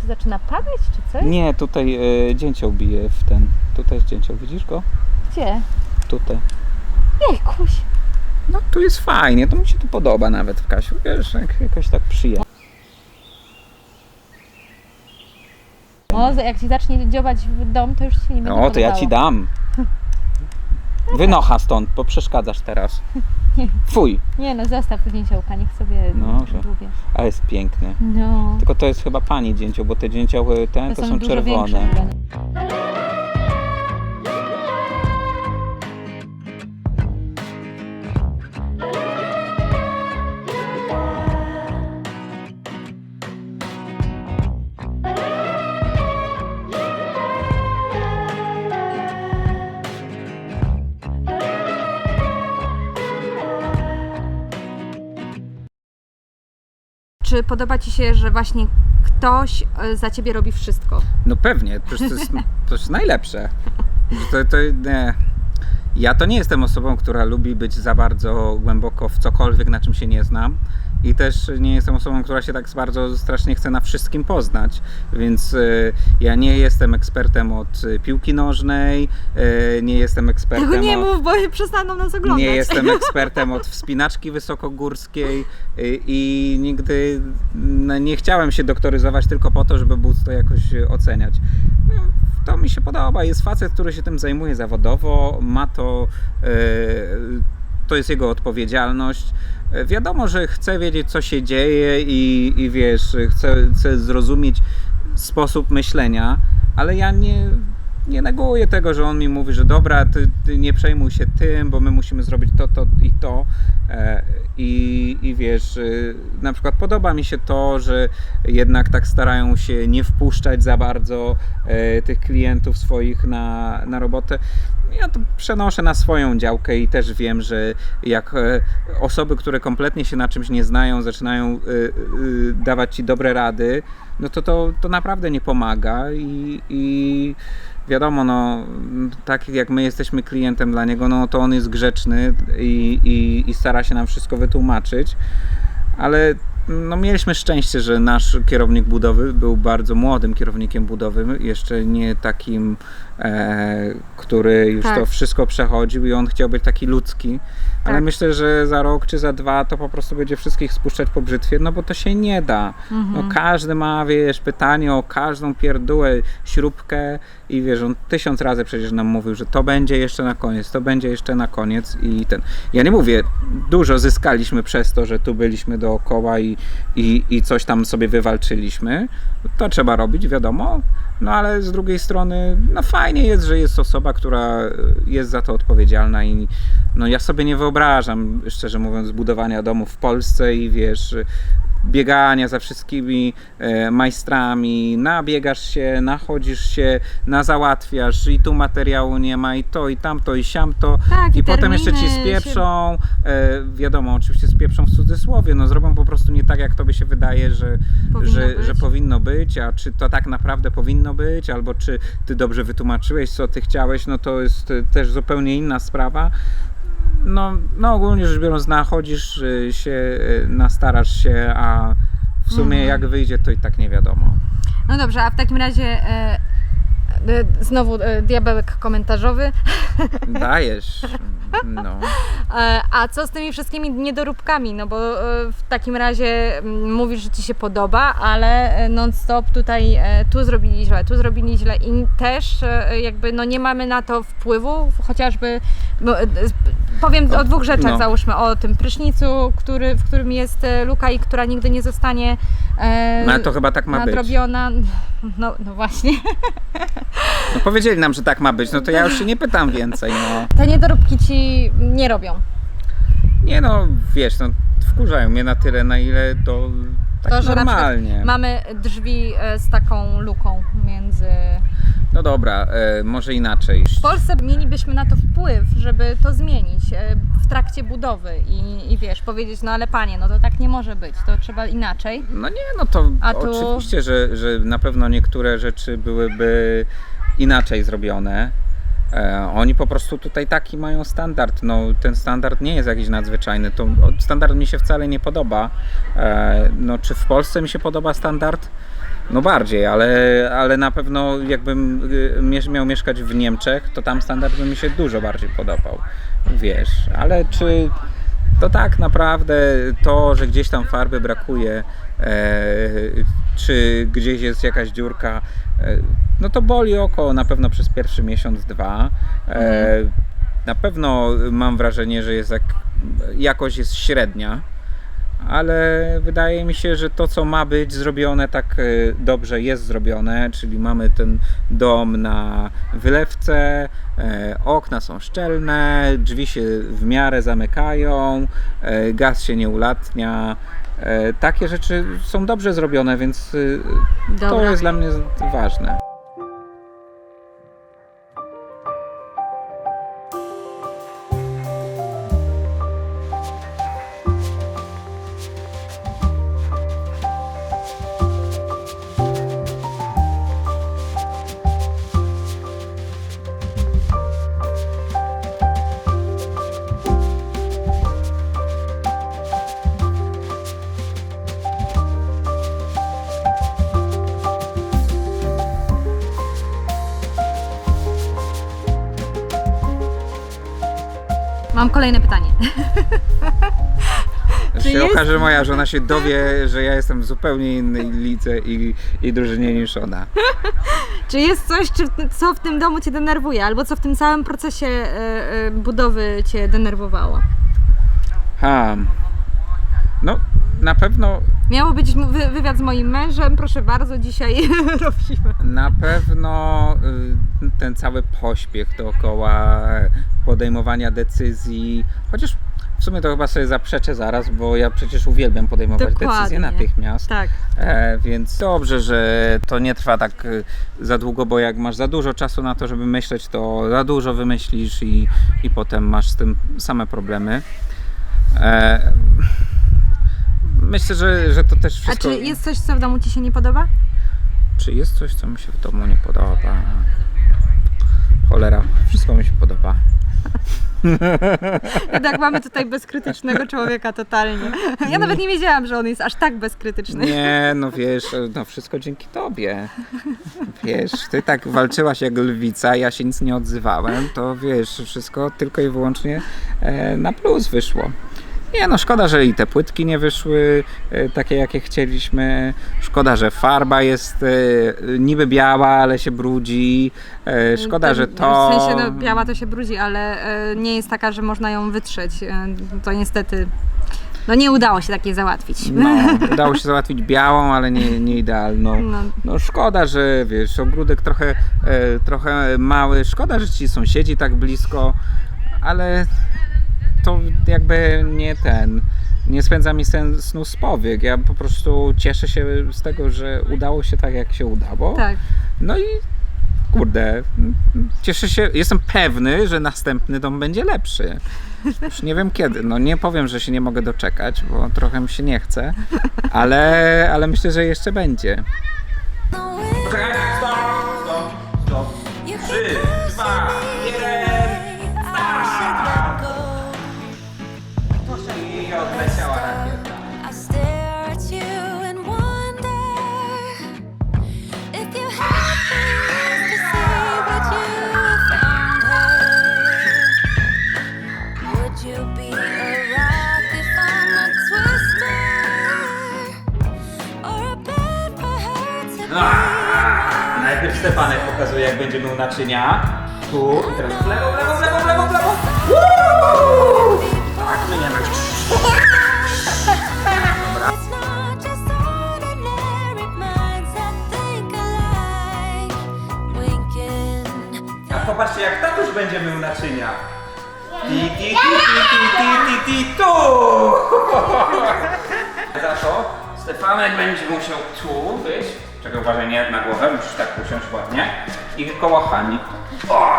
Czy zaczyna padać, czy coś? Nie, tutaj e, dzięcioł bije w ten. Tutaj jest dzięcioł, widzisz go? Gdzie? Tutaj. Jejkuś. No tu jest fajnie, to mi się tu podoba nawet w Kasiu, wiesz, jak, jakoś tak przyjemnie. O, jak ci zacznie dziobać w dom, to już ci nie będzie O, to ja podobało. ci dam. Wynocha stąd, bo przeszkadzasz teraz. Fuj, Nie no, zostaw dzięciołka, niech sobie No, że- długie. a jest piękny. No. Tylko to jest chyba pani dzięcioł, bo te dzięcioły te to, są, dużo czerwone. większe Czy podoba Ci się, że właśnie ktoś e, za Ciebie robi wszystko? No pewnie, to jest, to jest najlepsze. To, to, nie. Ja to nie jestem osobą, która lubi być za bardzo głęboko w cokolwiek, na czym się nie znam. I też nie jestem osobą, która się tak bardzo strasznie chce na wszystkim poznać. Więc y, ja nie jestem ekspertem od y, piłki nożnej, y, nie jestem ekspertem Tego nie od... mów, bo przestaną nas oglądać. Nie jestem ekspertem od wspinaczki wysokogórskiej i nigdy no, nie chciałem się doktoryzować tylko po to, żeby móc to jakoś oceniać. To mi się podoba. Jest facet, który się tym zajmuje zawodowo, ma to, to jest jego odpowiedzialność. Y, Wiadomo, że chce wiedzieć, co się dzieje i, i wiesz, chce, chce zrozumieć sposób myślenia, ale ja nie, nie neguję tego, że on mi mówi, że dobra, ty, ty nie przejmuj się tym, bo my musimy zrobić to, to i to. E, I, I wiesz, y, na przykład podoba mi się to, że jednak tak starają się nie wpuszczać za bardzo e, tych klientów swoich na, na robotę. Ja to przenoszę na swoją działkę i też wiem, że jak e, osoby, które kompletnie się na czymś nie znają, zaczynają dawać ci dobre rady, no to to, to naprawdę nie pomaga i, i wiadomo, no tak jak my jesteśmy klientem dla niego, no to on jest grzeczny i, i, i stara się nam wszystko wytłumaczyć, ale no mieliśmy szczęście, że nasz kierownik budowy był bardzo młodym kierownikiem budowy, jeszcze nie takim, e, który już Tak. to wszystko przechodził i on chciał być taki ludzki, ale Tak. myślę, że za rok czy za dwa to po prostu będzie wszystkich spuszczać po brzytwie, no bo to się nie da. No każdy ma, wiesz, pytanie o każdą pierdółę, śrubkę i wiesz, on tysiąc razy przecież nam mówił, że to będzie jeszcze na koniec, to będzie jeszcze na koniec i ten. Ja nie mówię, dużo zyskaliśmy przez to, że tu byliśmy dookoła i, i, i coś tam sobie wywalczyliśmy. To trzeba robić, wiadomo. No ale z drugiej strony, no fajnie jest, że jest osoba, która jest za to odpowiedzialna i no ja sobie nie wyobrażam, szczerze mówiąc, budowania domu w Polsce i wiesz, biegania za wszystkimi e, majstrami, nabiegasz się, nachodzisz się, na załatwiasz i tu materiału nie ma i to i tamto i siamto. Tak, i potem jeszcze ci się- spieprzą, e, wiadomo, oczywiście spieprzą w cudzysłowie, no zrobią po prostu nie tak jak tobie się wydaje, że Powinno że, być. że powinno być, a czy to tak naprawdę powinno być, albo czy ty dobrze wytłumaczyłeś, co ty chciałeś, no to jest e, też zupełnie inna sprawa. No, no ogólnie rzecz biorąc, nachodzisz e, się, e, nastarasz się, a w sumie Mhm. jak wyjdzie, to i tak nie wiadomo. No dobrze, a w takim razie e, e, znowu e, diabełek komentarzowy. Dajesz. No. E, a co z tymi wszystkimi niedoróbkami? No bo e, w takim razie mm, mówisz, że Ci się podoba, ale e, non-stop tutaj e, tu zrobili źle, tu zrobili źle i też e, jakby no nie mamy na to wpływu, chociażby bo, e, powiem o dwóch rzeczach, No. załóżmy o tym prysznicu, który, w którym jest e, luka i która nigdy nie zostanie e, no ale to chyba tak ma być. nadrobiona. No, no właśnie. No powiedzieli nam, że tak ma być, no to ja już się nie pytam więcej, no. Te niedoróbki Ci nie robią. Nie no, wiesz, no wkurzają mnie na tyle, na ile to tak To, normalnie. Mamy drzwi e, z taką luką między. No dobra, e, może inaczej. W Polsce mielibyśmy na to wpływ, żeby to zmienić e, w trakcie budowy i, i wiesz, powiedzieć, no ale panie, no to tak nie może być, to trzeba inaczej. No nie, no to A tu- oczywiście, że, że na pewno niektóre rzeczy byłyby inaczej zrobione. E, oni po prostu tutaj taki mają standard. No, ten standard nie jest jakiś nadzwyczajny. To o, standard mi się wcale nie podoba. E, no, czy w Polsce mi się podoba standard? No bardziej, ale, ale na pewno jakbym y, miał mieszkać w Niemczech, to tam standard by mi się dużo bardziej podobał. Wiesz, ale czy to tak naprawdę to, że gdzieś tam farby brakuje, e, czy gdzieś jest jakaś dziurka, e, no to boli oko na pewno przez pierwszy miesiąc, dwa. E, na pewno mam wrażenie, że jest jak, jakość jest średnia ale wydaje mi się, że to, co ma być zrobione tak e, dobrze, jest zrobione, czyli mamy ten dom na wylewce, e, okna są szczelne, drzwi się w miarę zamykają, e, gaz się nie ulatnia. Takie rzeczy są dobrze zrobione, więc e, to Dobra. jest dla mnie ważne. Mam kolejne pytanie. Czy się jest- okaże, że moja żona się dowie, że ja jestem w zupełnie innej lidze i, i drużynie niż ona. Czy jest coś, czy, co w tym domu Cię denerwuje, albo co w tym całym procesie e, e, budowy Cię denerwowało? Ha. No, na pewno Miało być wy, wywiad z moim mężem, proszę bardzo, dzisiaj robimy. Na pewno y, ten cały pośpiech dookoła podejmowania decyzji, chociaż w sumie to chyba sobie zaprzeczę zaraz, bo ja przecież uwielbiam podejmować decyzje Dokładnie. natychmiast. Tak. E, więc dobrze, że to nie trwa tak y, za długo, bo jak masz za dużo czasu na to, żeby myśleć, to za dużo wymyślisz i, i potem masz z tym same problemy. E, myślę, że, że to też A wszystko... czy jest coś, co w domu Ci się nie podoba? Czy jest coś, co mi się w domu nie podoba? Cholera, wszystko mi się podoba. Jednak mamy tutaj bezkrytycznego człowieka totalnie. Ja nawet nie wiedziałam, że on jest aż tak bezkrytyczny. Nie, no wiesz, no wszystko dzięki tobie. Wiesz, ty tak walczyłaś jak lwica, ja się nic nie odzywałem, to wiesz, wszystko tylko i wyłącznie e, na plus wyszło. Nie no, szkoda, że i te płytki nie wyszły e, takie, jakie chcieliśmy. Szkoda, że farba jest e, niby biała, ale się brudzi. E, szkoda, że to... W sensie no, biała to się brudzi, ale nie jest taka, że można ją wytrzeć. To niestety. No nie udało się takiej załatwić. No, udało się załatwić białą, ale nie, nie idealną. No. No szkoda, że wiesz, ogródek trochę, trochę mały, szkoda, że ci sąsiedzi tak blisko, ale to jakby nie ten, nie spędza mi sen, snu z powiek. Ja po prostu cieszę się z tego, że udało się tak, jak się udało. Tak. No i kurde, cieszę się, jestem pewny, że następny dom będzie lepszy. Już nie wiem kiedy. No nie powiem, że się nie mogę doczekać, bo trochę mi się nie chce, ale, ale myślę, że jeszcze będzie. naczynia. Tu i teraz w lewo, w lewo, w lewo, w lewo, w lewo. Woo! Tak, my nie A popatrzcie, jak tatuś będzie mył naczynia. Ti, ti, ti, ti, ti, ti, ti, tu! Za to Stefanek będzie musiał tu być. Czego uważaj, nie na głowę, musisz tak usiąść ładnie. I koło Hani. O!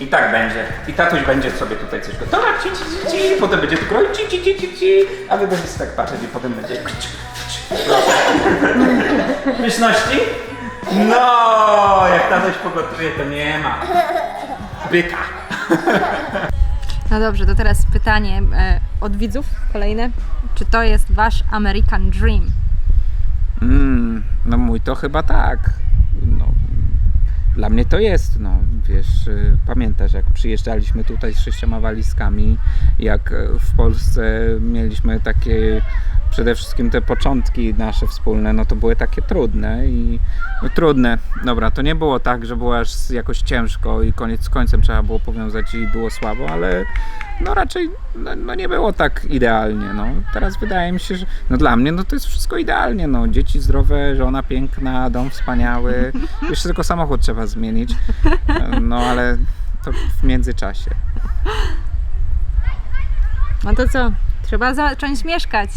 I tak będzie. I tatuś będzie sobie tutaj coś gotować, ci, ci, ci, ci. Potem będzie tu kroić, ci, ci, ci, ci, ci. A wy będziecie tak patrzeć i potem będzie... Pyszności? No, jak tatuś pogotuje, to nie ma. Byka. No dobrze, to teraz pytanie e, od widzów kolejne. Czy to jest wasz American Dream? Mm, no to chyba tak. No, dla mnie to jest, no wiesz, y, pamiętasz jak przyjeżdżaliśmy tutaj z sześcioma walizkami, jak y, w Polsce mieliśmy takie, przede wszystkim te początki nasze wspólne, no to były takie trudne i no, trudne. Dobra, to nie było tak, że było aż jakoś ciężko i koniec z końcem trzeba było powiązać i było słabo, ale no raczej no, no nie było tak idealnie, no. Teraz wydaje mi się, że no dla mnie no to jest wszystko idealnie, no. Dzieci zdrowe, żona piękna, dom wspaniały. Jeszcze tylko samochód trzeba zmienić. No ale to w międzyczasie. No to co? Trzeba zacząć mieszkać.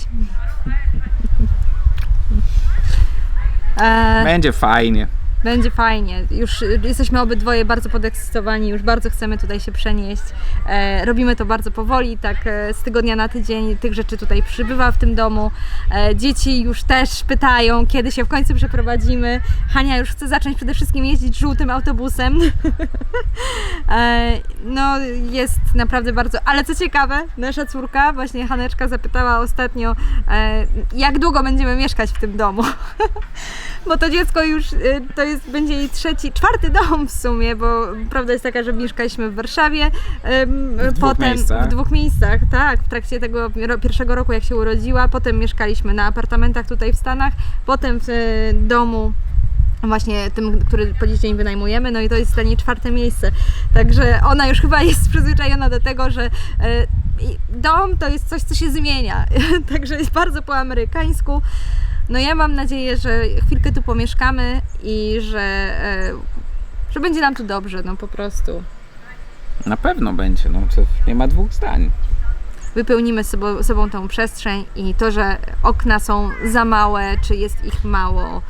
Będzie fajnie. Będzie fajnie. Już jesteśmy obydwoje bardzo podekscytowani, już bardzo chcemy tutaj się przenieść. E, robimy to bardzo powoli, tak e, z tygodnia na tydzień tych rzeczy tutaj przybywa w tym domu. E, dzieci już też pytają, kiedy się w końcu przeprowadzimy. Hania już chce zacząć przede wszystkim jeździć żółtym autobusem. e, no jest naprawdę bardzo, ale co ciekawe, nasza córka, właśnie Haneczka zapytała ostatnio, e, jak długo będziemy mieszkać w tym domu. bo to dziecko już y, to jest, będzie jej trzeci, czwarty dom w sumie, bo prawda jest taka, że mieszkaliśmy w Warszawie, W dwóch potem miejscach. w dwóch miejscach, tak, w trakcie tego pierwszego roku jak się urodziła, potem mieszkaliśmy na apartamentach tutaj w Stanach, potem w y, domu właśnie tym, który po dziś dzień wynajmujemy, no i to jest dla niej czwarte miejsce. Także ona już chyba jest przyzwyczajona do tego, że e, dom to jest coś, co się zmienia. Także jest bardzo po amerykańsku. No ja mam nadzieję, że chwilkę tu pomieszkamy i że, e, że będzie nam tu dobrze, no po prostu. Na pewno będzie, no to nie ma dwóch zdań. Wypełnimy sobą, sobą tą przestrzeń i to, że okna są za małe, czy jest ich mało,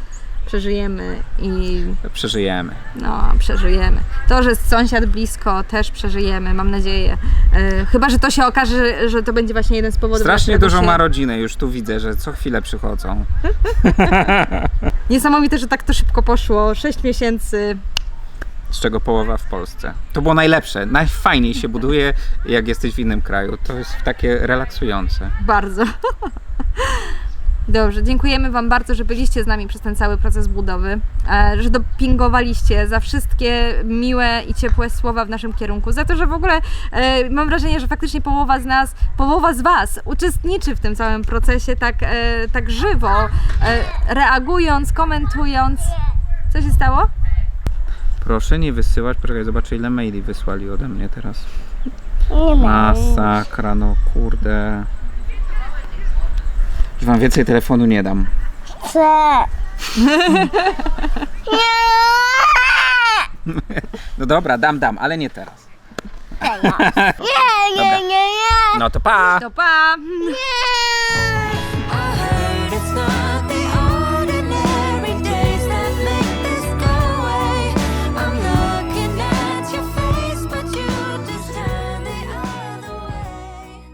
przeżyjemy i Przeżyjemy. No, przeżyjemy. To, że jest sąsiad blisko, też przeżyjemy, mam nadzieję. E, chyba, że to się okaże, że to będzie właśnie jeden z powodów. Strasznie dużo się... ma rodziny, już tu widzę, że co chwilę przychodzą. Niesamowite, że tak to szybko poszło. 6 miesięcy. z czego połowa w Polsce. To było najlepsze. Najfajniej się buduje, jak jesteś w innym kraju. To jest takie relaksujące. Bardzo. Dobrze, dziękujemy Wam bardzo, że byliście z nami przez ten cały proces budowy, e, że dopingowaliście za wszystkie miłe i ciepłe słowa w naszym kierunku, za to, że w ogóle e, mam wrażenie, że faktycznie połowa z nas, połowa z Was uczestniczy w tym całym procesie tak, e, tak żywo, reagując, komentując. Co się stało? Proszę nie wysyłać, poczekaj, zobaczę ile maili wysłali ode mnie teraz. Masakra, no kurde. Już wam więcej telefonu nie dam. Chcę. No dobra, dam, dam, ale nie teraz. Nie, Dobra. nie, nie, nie. No to pa! To pa! Nie.